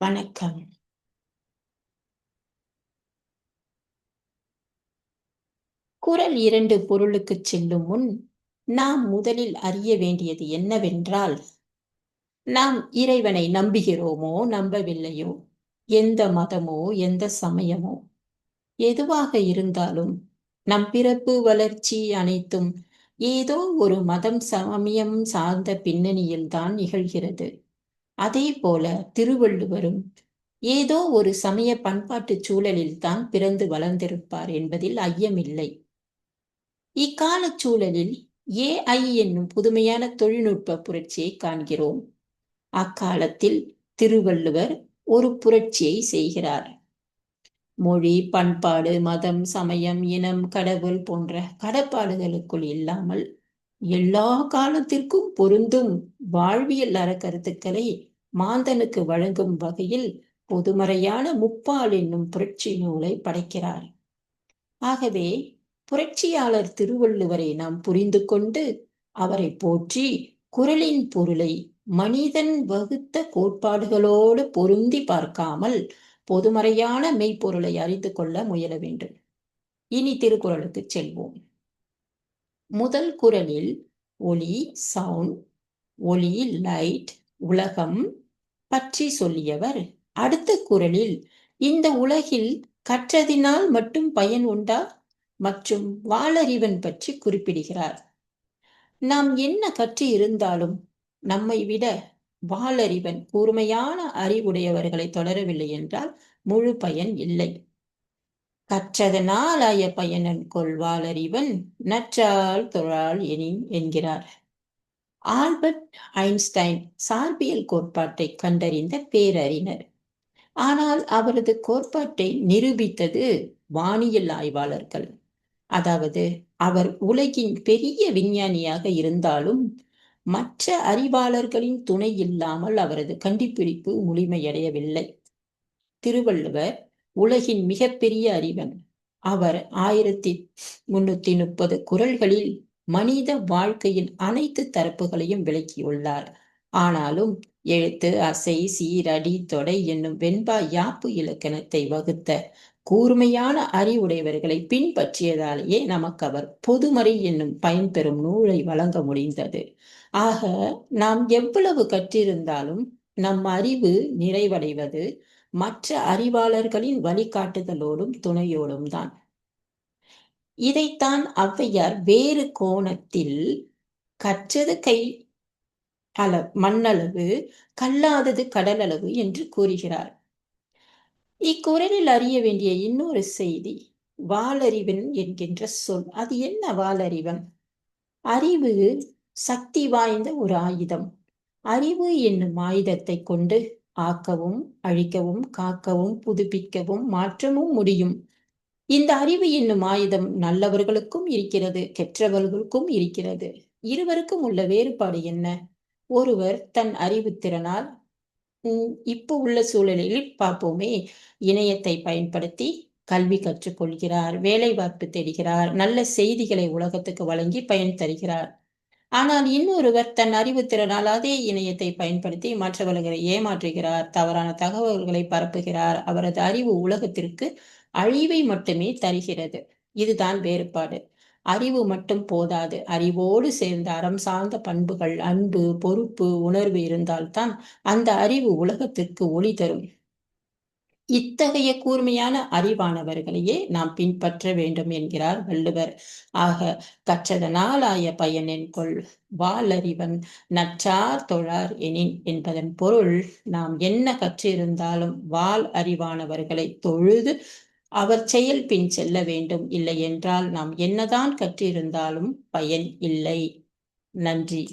வணக்கம். குரல் இரண்டு பொருளுக்குச் செல்லும் முன் நாம் முதலில் அறிய வேண்டியது என்னவென்றால் நாம் இறைவனை நம்புகிறோமோ நம்பவில்லையோ எந்த மதமோ எந்த சமயமோ எதுவாக இருந்தாலும் நம் பிறப்பு வளர்ச்சி அனைத்தும் ஏதோ ஒரு மதம் சமயம் சார்ந்த பின்னணியில்தான் நிகழ்கிறது. அதே போல திருவள்ளுவரும் ஏதோ ஒரு சமய பண்பாட்டு சூழலில் தான் பிறந்து வளர்ந்திருப்பார் என்பதில் ஐயமில்லை. இக்கால சூழலில் ஏஐ என்னும் புதுமையான தொழில்நுட்ப புரட்சியை காண்கிறோம். அக்காலத்தில் திருவள்ளுவர் ஒரு புரட்சியை செய்கிறார். மொழி பண்பாடு மதம் சமயம் இனம் கடவுள் போன்ற கடப்பாடுகளுக்குள் இல்லாமல் எல்லா காலத்திற்கும் பொருந்தும் வாழ்வியல் அறக்கருத்துக்களை மாந்தனுக்கு வழங்கும் வகையில் பொதுமறையான முப்பால் என்னும் புரட்சி நூலை படைக்கிறார். ஆகவே புரட்சியாளர் திருவள்ளுவரை நாம் புரிந்து கொண்டு அவரை போற்றி குரலின் பொருளை மனிதன் வகுத்த கோட்பாடுகளோடு பொருந்தி பார்க்காமல் பொதுமறையான மெய்ப்பொருளை அறிந்து கொள்ள முயல வேண்டும். இனி திருக்குறளுக்கு செல்வோம். முதல் குரலில் ஒளி சவுண்ட் ஒளி லைட் உலகம் பற்றி சொல்லியவர். அடுத்த குரலில் இந்த உலகில் கற்றதினால் மட்டும் பயன் உண்டா? மற்றும் வாளறிவன் பற்றி குறிப்பிடுகிறார். நாம் என்ன கற்று இருந்தாலும் நம்மை விட வாளறிவன் கூர்மையான அறிவுடையவர்களை தொடரவில்லை என்றால் முழு பயன் இல்லை. கற்றதனால் ஆய பயனன் கொள்வாளறிவன் நற்றால் தொழால் எனி என்கிறார். ஆல்பர்ட் ஐன்ஸ்டைன் சார்பியல் கோட்பாட்டை கண்டறிந்த பேரறிஞர். ஆனால் அவரது கோட்பாட்டை நிரூபித்தது வானியல் ஆய்வாளர்கள். அதாவது அவர் உலகின் பெரிய விஞ்ஞானியாக இருந்தாலும் மற்ற அறிவாளர்களின் துணை இல்லாமல் அவரது கண்டுபிடிப்பு முழுமையடையவில்லை. திருவள்ளுவர் உலகின் மிகப்பெரிய அறிவன். அவர் ஆயிரத்தி முன்னூத்தி முப்பது குரல்களில் மனித வாழ்க்கையின் அனைத்து தரப்புகளையும் விளக்கியுள்ளார். ஆனாலும் எழுத்து அசை சீரடி தொடை என்னும் வெண்பா யாப்பு இலக்கணத்தை வகுத்த கூர்மையான அறிவுடையவர்களை பின்பற்றியதாலேயே நமக்கு அவர் பொதுமறை என்னும் பயன்பெறும் நூலை வழங்க முடிந்தது. ஆக நாம் எவ்வளவு கற்றிருந்தாலும் நம் அறிவு நிறைவடைவது மற்ற அறிவாளர்களின் வழிகாட்டுதலோடும் துணையோடும் தான் இதைத்தான் ஔவையார் வேறு கோணத்தில் கற்றது கை அள மண்ணளவு கல்லாதது கடலளவு என்று கூறுகிறார். இக்குரலில் அறிய வேண்டிய இன்னொரு செய்தி வாலறிவன் என்கின்ற சொல். அது என்ன வாலறிவன் அறிவு சக்தி வாய்ந்த ஒரு ஆயுதம். அறிவு என்னும் ஆயுதத்தை கொண்டு ஆக்கவும் அழிக்கவும் காக்கவும் புதுப்பிக்கவும் மாற்றமும் முடியும். இந்த அறிவு என்னும் ஆயுதம் நல்லவர்களுக்கும் இருக்கிறது கெற்றவர்களுக்கும் இருக்கிறது. இருவருக்கும் உள்ள வேறுபாடு என்ன? ஒருவர் தன் அறிவு திறனால் இப்போ உள்ள சூழலில் பார்ப்போமே இணையத்தை பயன்படுத்தி கல்வி கற்றுக்கொள்கிறார் வேலை வாய்ப்பு தேடுகிறார் நல்ல செய்திகளை உலகத்துக்கு வழங்கி பயன் தருகிறார். ஆனால் இன்னொருவர் தன் அறிவு திறனால் அதே இணையத்தை பயன்படுத்தி மற்றவர்களை ஏமாற்றுகிறார் தவறான தகவல்களை பரப்புகிறார் அவரது அறிவு உலகத்திற்கு அழிவை மட்டுமே தருகிறது. இதுதான் வேறுபாடு. அறிவு மட்டும் போதாது. அறிவோடு சேர்ந்த அறம் சார்ந்த பண்புகள் அன்பு பொறுப்பு உணர்வு இருந்தால்தான் அந்த அறிவு உலகத்திற்கு ஒளி தரும். இத்தகைய கூர்மையான அறிவானவர்களையே நாம் பின்பற்ற வேண்டும் என்கிறார் வள்ளுவர். ஆக கற்றதனாலாய பயனின் கொள் வாலறிவன் நற்றார் தொழார் எனின் என்பதன் பொருள் நாம் என்ன கற்றிருந்தாலும் வால் அறிவானவர்களை தொழுது அவர் செயல் பின் செல்ல வேண்டும் இல்லை என்றால் நாம் என்னதான் கற்றிருந்தாலும் பயன் இல்லை. நன்றி.